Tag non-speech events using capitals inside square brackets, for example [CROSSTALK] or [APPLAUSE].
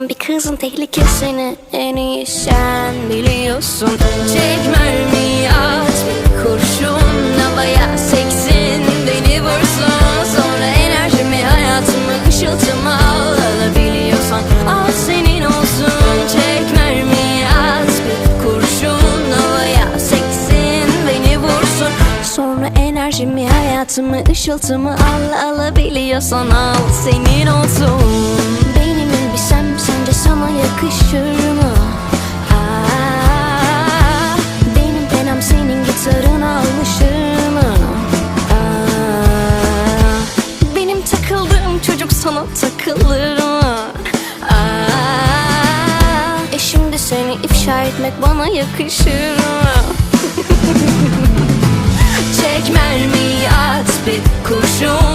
Bir kızın tehlikesini en iyi sen biliyorsun. Çek mermi at bir kurşun havaya seksin. Beni vursun Sonra enerjimi hayatımı ışıltımı al alabiliyorsan. Al senin olsun Çek mermi at bir kurşun havaya seksin. Beni vursun Sonra enerjimi hayatımı ışıltımı al alabiliyorsan. Al senin olsun sana takılır mı? Aa, e şimdi seni ifşa etmek bana yakışır? [LAUGHS] Çek mermi at bir kurşun